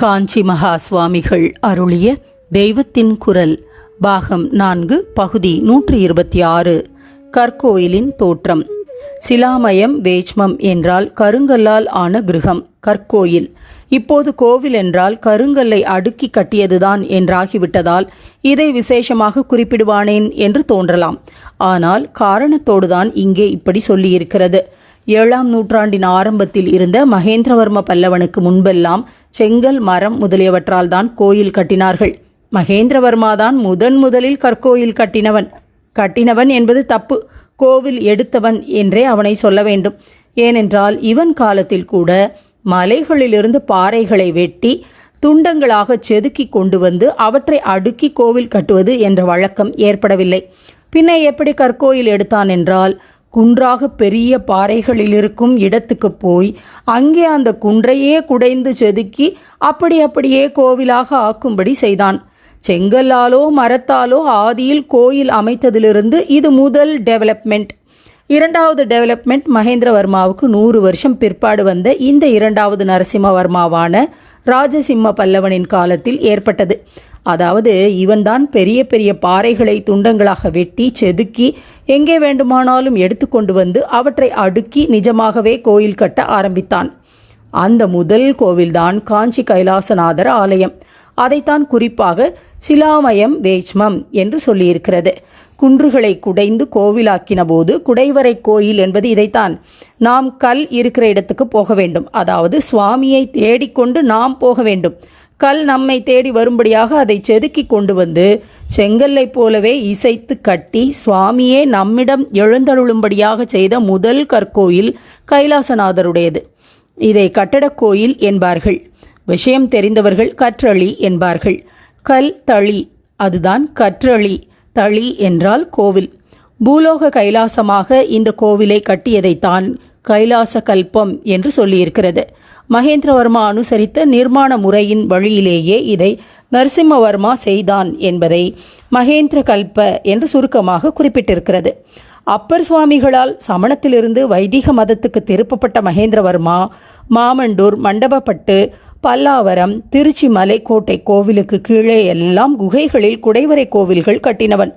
காஞ்சி மகா சுவாமிகள் அருளிய தெய்வத்தின் குரல் பாகம் நான்கு பகுதி நூற்றி இருபத்தி ஆறு கற்கோயிலின் தோற்றம். சிலாமயம் வேச்மம் என்றால் கருங்கல்லால் ஆன கிருகம் கற்கோயில். இப்போது கோவில் என்றால் கருங்கல்லை அடுக்கி கட்டியதுதான் என்றாகிவிட்டதால் இதை விசேஷமாக குறிப்பிடுவானேன் என்று தோன்றலாம். ஆனால் காரணத்தோடுதான் இங்கே இப்படி சொல்லியிருக்கிறது. ஏழாம் நூற்றாண்டின் ஆரம்பத்தில் இருந்த மகேந்திரவர்ம பல்லவனுக்கு முன்பெல்லாம் செங்கல் மரம் முதலியவற்றால் தான் கோயில் கட்டினார்கள். மகேந்திரவர்மாதான் முதன் முதலில் கற்கோயில் கட்டினவன். கட்டினவன் என்பது தப்பு. கோவில் எடுத்தவன் என்றே அவனை சொல்ல வேண்டும். ஏனென்றால் இவன் காலத்தில் கூட மலைகளிலிருந்து பாறைகளை வெட்டி துண்டங்களாக செதுக்கி கொண்டு வந்து அவற்றை அடுக்கி கோவில் கட்டுவது என்ற வழக்கம் ஏற்படவில்லை. பின்ன எப்படி கற்கோயில் எடுத்தான் என்றால் குன்றாக பெரிய பாறைகளில் இருக்கும் இடத்துக்கு போய் அங்கே அந்த குன்றையே குடைந்து செதுக்கி அப்படி அப்படியே கோவிலாக ஆக்கும்படி செய்தான். செங்கல்லாலோ மரத்தாலோ ஆதியில் கோயில் அமைத்ததிலிருந்து இது முதல் டெவலப்மெண்ட். இரண்டாவது டெவலப்மெண்ட் மகேந்திரவர்மாவுக்கு நூறு வருஷம் பிற்பாடு வந்த இந்த இரண்டாவது நரசிம்மவர்மாவான ராஜசிம்ம பல்லவனின் காலத்தில் ஏற்பட்டது. அதாவது இவன்தான் பெரிய பெரிய பாறைகளை துண்டங்களாக வெட்டி செதுக்கி எங்கே வேண்டுமானாலும் எடுத்துக்கொண்டு வந்து அவற்றை அடுக்கி நிஜமாகவே கோயில் கட்ட ஆரம்பித்தான். அந்த முதல் கோவில்தான் காஞ்சி கைலாசநாதர் ஆலயம். அதைத்தான் குறிப்பாக சிலாமயம் வேச்மம் என்று சொல்லியிருக்கிறது. குன்றுகளை குடைந்து கோவிலாக்கின போது குடைவரை கோயில் என்பது இதைத்தான். நாம் கல் இருக்கிற இடத்துக்கு போக வேண்டும். அதாவது சுவாமியை தேடிக்கொண்டு நாம் போக வேண்டும். கல் நம்மை தேடி வரும்படியாக அதை செதுக்கி கொண்டு வந்து செங்கல்லை போலவே இசைத்து கட்டி சுவாமியே நம்மிடம் எழுந்தருளும்படியாக செய்த முதல் கற்கோயில் கைலாசநாதருடையது. இதை கட்டடக் கோயில் என்பார்கள். விஷயம் தெரிந்தவர்கள் கற்றளி என்பார்கள். கல் தளி அதுதான் கற்றளி தளி என்றால் கோவில். பூலோக கைலாசமாக இந்த கோவிலை கட்டியதைத்தான் கைலாச கல்பம் என்று சொல்லியிருக்கிறது. மகேந்திரவர்மா அனுசரித்த நிர்மாண முறையின் வழியிலேயே இதை நரசிம்மவர்மா செய்தான் என்பதை மகேந்திர கல்ப என்று சுருக்கமாக குறிப்பிட்டிருக்கிறது. அப்பர் சுவாமிகளால் சமணத்திலிருந்து வைதிக மதத்துக்கு திருப்பப்பட்ட மகேந்திரவர்மா மாமண்டூர் மண்டபப்பட்டு பல்லாவரம் திருச்சி மலைக்கோட்டை கோவிலுக்கு கீழே எல்லாம் குகைகளில் குடைவரை கோவில்கள் கட்டினவன்.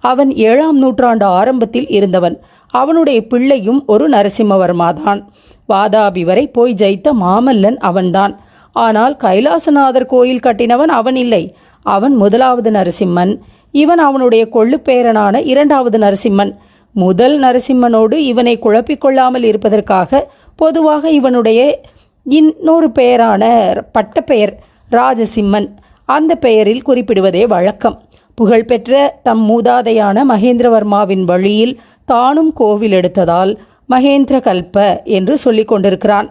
அவன் ஏழாம் நூற்றாண்டு ஆரம்பத்தில் இருந்தவன். அவனுடைய பிள்ளையும் ஒரு நரசிம்மவர்மாதான். வாதாபி வரை போய் ஜெயித்த மாமல்லன் அவன்தான். ஆனால் கைலாசநாதர் கோயில் கட்டினவன் அவன் இல்லை அவன் முதலாவது நரசிம்மன். இவன் அவனுடைய கொள்ளுப்பேரனான இரண்டாவது நரசிம்மன். முதல் நரசிம்மனோடு இவனை குழப்பிக்கொள்ளாமல் இருப்பதற்காக பொதுவாக இவனுடைய இன்னொரு பெயரான பட்டப்பெயர் ராஜசிம்மன். அந்த பெயரில் குறிப்பிடுவதே வழக்கம். புகழ்பெற்ற தம் மூதாதையான மகேந்திரவர்மாவின் வழியில் தானும் கோவில் எடுத்ததால் மகேந்திர கல்ப என்று சொல்லிக் கொண்டிருக்கிறான்.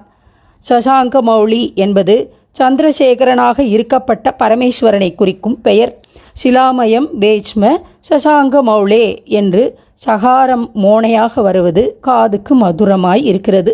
சசாங்க மௌலி என்பது சந்திரசேகரனாக இருக்கப்பட்ட பரமேஸ்வரனை குறிக்கும் பெயர். சிலாமயம் வேச்ம சசாங்க மௌளே என்று சகாரம் மோனையாக வருவது காதுக்கு மதுரமாய் இருக்கிறது.